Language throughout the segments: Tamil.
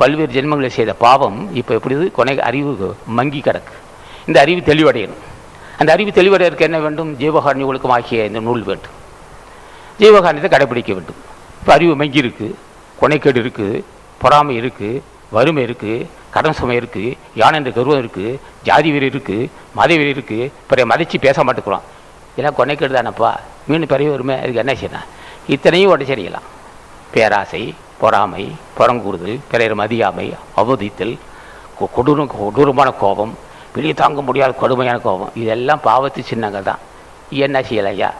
பல்வேறு ஜென்மங்களை செய்த பாவம் இப்போ எப்படி கொனை அறிவு மங்கி கிடக்கு. இந்த அறிவு தெளிவடையணும். அந்த அறிவு தெளிவடையறதுக்கு என்ன வேண்டும்? ஜீவகாரணி ஒழுக்கம் ஆகிய இந்த நூல் வேண்டும். ஜீவகாரணத்தை கடைபிடிக்க வேண்டும். இப்போ அறிவு மங்கி இருக்கு கொனைக்கேடு இருக்குது பொறாமை இருக்குது வறுமை இருக்குது கடன் சுமை இருக்குது யானை என்ற கருவம் இருக்குது ஜாதி வெறி இருக்குது மத வெறி இருக்குது பிறகு மதித்து பேச மாட்டேங்கிறோம் இதெல்லாம் கொனைக்கேடு தானப்பா? மீன் பெரிய வறுமை அதுக்கு என்ன செய்யலாம்? இத்தனையும் உடச்சரியலாம் பேராசை பொறாமை புறங்கூறுதல் பிறர் மதியாமை அவதித்தல் கொடூரம் கொடூரமான கோபம் வெளியே தாங்க முடியாத கொடுமையான கோபம் இதெல்லாம் பாவத்து சின்னங்கள் தான். என்ன செய்யலையா?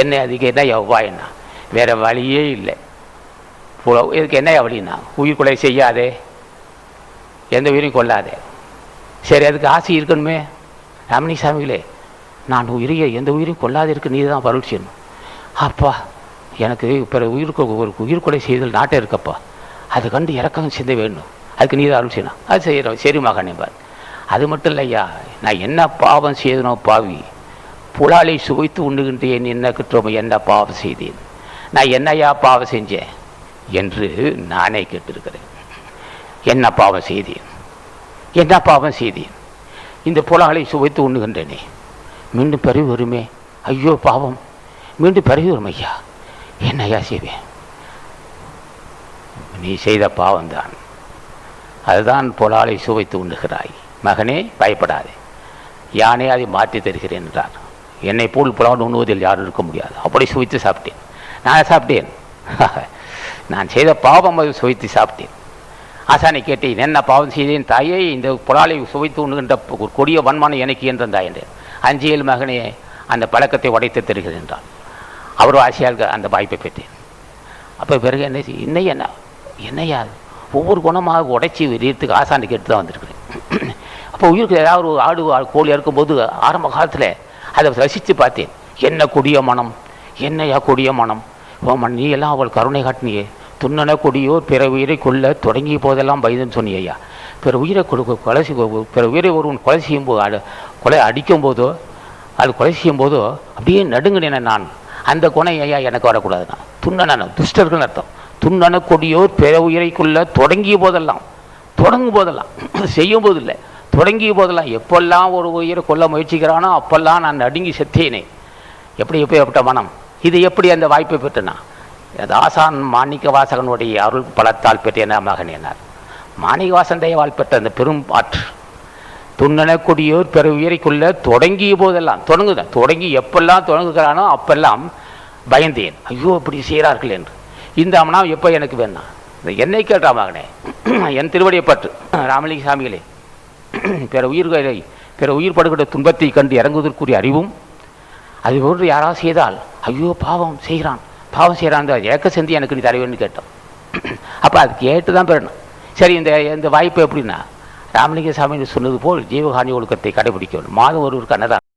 என்ன அதுக்கு என்ன எவ்வா என்ன? வேற வழியே இல்லை. புலவு இதுக்கு என்ன வழின்னா? உயிர் கொலை செய்யாதே. எந்த உயிரையும் கொள்ளாதே சரி அதுக்கு ஆசை இருக்கணுமே. ரமணி சாமிகளே நான் உயிரையை எந்த உயிரையும் கொல்லாது இருக்கு நீ தான் பருள் செய்யணும். அப்பா எனக்கு பிற உயிர்க்கு ஒரு உயிர் கொலை செய்தல் நாட்டை இருக்கப்பா. அது கண்டு இறக்கம் சிந்த வேணும் அதுக்கு நீ அருள் செய்யணும். அது செய்கிறோம் சரி மகனேபார் அது மட்டும் இல்லையா? நான் என்ன பாவம் செய்தனோ பாவி. புலாலை சுவைத்து உண்ணுகின்றேன் என்ன குற்றம் என்ன பாவம் செய்தேன். நான் என்னையா பாவம் செஞ்சேன் என்று நானே கேட்டிருக்கிறேன். என்ன பாவம் செய்தேன்? என்ன பாவம் செய்தேன்? இந்த புலாலை சுவைத்து உண்ணுகின்றேனே. மீண்டும் பிறகு வருமே. ஐயோ பாவம். மீண்டும் பிறகு வரும் ஐயா என்னையா செய்வேன் நீ செய்த பாவம்தான். அதுதான் புலாலை சுவைத்து உண்ணுகிறாய். மகனே பயப்படாதே. யானே அதை மாற்றி தருகிறேன் என்றார் என்னை போல் புலால் உண்ணுவதில் யாரும் இருக்க முடியாது. அப்படி சுவைத்து சாப்பிட்டேன். நான் சாப்பிட்டேன். நான் செய்த பாவம் அது சுவைத்து சாப்பிட்டேன். ஆசானை கேட்டேன் என்ன பாவம் செய்தேன் தாயே? இந்த புலாலை சுவைத்து உண்ணுகின்ற கொடிய வன்மானம் எனக்கு என்றாய் என்றேன். அஞ்சியல் மகனே அந்த பழக்கத்தை உடைத்து தருகிறேன் என்றான். அவர் ஆசையாக அந்த வாய்ப்பை பெற்றேன். அப்போ பிறகு என்ன செய்- என்ன? என்னையா ஒவ்வொரு குணமாக உடைச்சி வெளியத்துக்கு ஆசானை கேட்டு தான் வந்திருக்கிறேன். அப்போ உயிருக்கு ஏதாவது ஒரு ஆடு கோழி இருக்கும்போது ஆரம்ப காலத்தில் அதை ரசித்து பார்த்தேன். என்ன கொடிய மனம்? என்னையா கொடிய மனம்? ஓமன் நீ எல்லாம் அவள் கருணை காட்டினியே. துண்ணன கொடியோர் பிற உயிரை கொல்ல தொடங்கிய போதெல்லாம் பயந்துன்னு சொன்னியா பிற உயிரை கொடுக்க கொலை பிற உயிரை ஒருவன் கொலை செய்யும்போது அடு- கொலை அடிக்கும் போதோ அது கொலை செய்யும் போதோ அப்படியே நடுங்கினேன் நான். அந்த குணம் ஐயா எனக்கு வரக்கூடாதுண்ணா துண்ணன துஷ்டர்கள் அர்த்தம். துண்ணன கொடியோர் பிற உயிரைக்குள்ள தொடங்கிய போதெல்லாம் தொடங்கும் போதெல்லாம் செய்யும் போது இல்லை தொடங்கிய போதெல்லாம் எப்பெல்லாம் ஒரு உயிரை கொல்ல முயற்சிக்கிறானோ அப்பெல்லாம் நான் நடுங்கி செத்தேனே. எப்படி எப்படிப்பட்ட மனம்? இது எப்படி அந்த வாய்ப்பை பெற்றனா? தாசான் மாணிக்க வாசகனுடைய அருள் பலத்தால் பெற்றேன மகன் என்னார்? மாணிக்க வாசன் தயவால் பெற்ற அந்த பெரும் ஆற்று. துண்ணனக்கூடியோர் கொடியோர் பெரு உயிரைக்குள்ள தொடங்கிய போதெல்லாம் தொடங்குதான் தொடங்கி எப்பெல்லாம் தொடங்குகிறானோ அப்பெல்லாம் பயந்தேன். ஐயோ இப்படி செய்கிறார்கள் என்று. இந்த அமனா எப்போ எனக்கு வேணாம் இந்த என்னை கேட்டா மகனே. என் திருவடியை பற்று. ராமலிங்க சாமிகளே பிற உயிர்களை பிற உயிர் படுகிற துன்பத்தை கண்டு இறங்குவதற்குரிய அறிவும் அது போன்று யாராவது செய்தால் ஐயோ பாவம் செய்கிறான். பாவம் செய்கிறான் அந்த ஏக்க செந்தி எனக்கு நீ தரவேன்னு கேட்டோம் அப்போ அது கேட்டு தான் பெறணும். சரி இந்த இந்த வாய்ப்பு எப்படின்னா ராமலிங்க சாமி சொன்னது போல் ஜீவகாணி ஒழுக்கத்தை கடைபிடிக்கணும். மாதம் ஒருவருக்கு அன்னதானம்